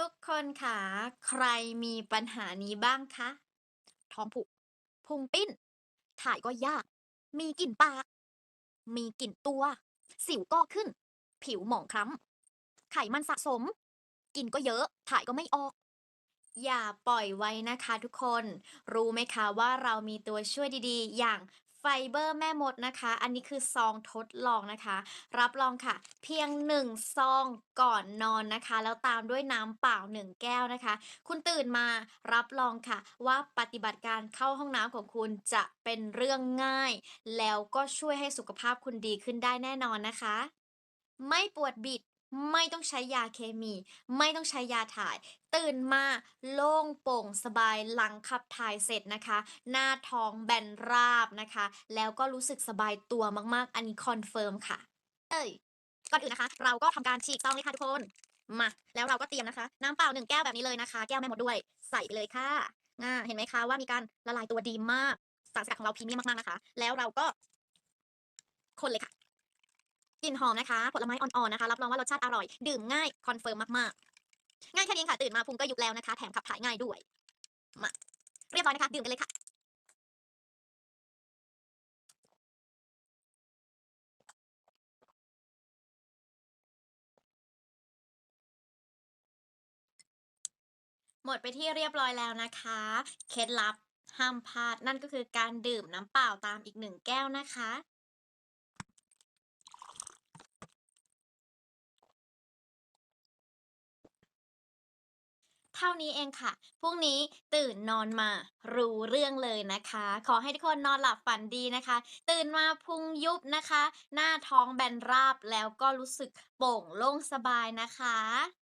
ทุกคนคะใครมีปัญหานี้บ้างคะ ท้องผูกพุงปิ้น ถ่ายก็ยาก มีกลิ่นปาก มีกลิ่นตัว สิวก็ขึ้น ผิวหมองคล้ำ ไขมันสะสม กินก็เยอะ ถ่ายก็ไม่ออก อย่าปล่อยไว้นะคะทุกคน รู้ไหมคะว่าเรามีตัวช่วยดีๆ อย่าง ไฟเบอร์แม่มดนะคะ อันนี้คือซองทดลองนะคะ รับรองค่ะ เพียง 1 ซองก่อนนอนนะคะ แล้วตามด้วยน้ำเปล่า 1 แก้วนะคะ คุณตื่นมารับรองค่ะ ว่าปฏิบัติการเข้าห้องน้ำของคุณจะเป็นเรื่องง่าย แล้วก็ช่วยให้สุขภาพคุณดีขึ้นได้แน่นอนนะคะ ไม่ปวดบิด ไม่ต้องใช้ยาเคมี ไม่ต้องใช้ยาถ่าย ตื่นมาโล่งโปร่งสบายหลังขับถ่ายเสร็จนะคะ หน้าท้องแบนราบนะคะ แล้วก็รู้สึกสบายตัวมากๆ อันนี้คอนเฟิร์มค่ะ เอ้ยก่อนอื่นนะคะ เราก็ทำการฉีกซองเลยค่ะทุกคน มา แล้วเราก็เตรียมนะคะ น้ำเปล่าหนึ่งแก้วแบบนี้เลยนะคะ แก้วแม่หมดด้วย ใส่ไปเลยค่ะอ่าเห็นไหมคะว่ามีการละลายตัวดีมาก สารสกัดของเราพรีเมียมมากๆนะคะ แล้วเราก็คนเลยค่ะ กลิ่นหอมนะคะ ผลไม้อ่อนๆนะคะ รับรองว่ารสชาติอร่อย ดื่มง่าย คอนเฟิร์มมากๆ ง่ายแค่นี้ค่ะ ตื่นมาพุงก็ยุบแล้วนะคะ แถมขับถ่ายง่ายด้วย มา เรียบร้อยนะคะ ดื่มกันเลยค่ะ หมดไปที่เรียบร้อยแล้วนะคะ เคล็ดลับห้ามพลาดนั่นก็คือการดื่มน้ำเปล่าตามอีก1แก้วนะคะ เท่านี้เองค่ะ พรุ่งนี้ตื่นนอนมารู้เรื่องเลยนะคะ ขอให้ทุกคนนอนหลับฝันดีนะคะ ตื่นมาพุงยุบนะคะ หน้าท้องแบนราบแล้วก็รู้สึกโป่งโล่งสบายนะคะ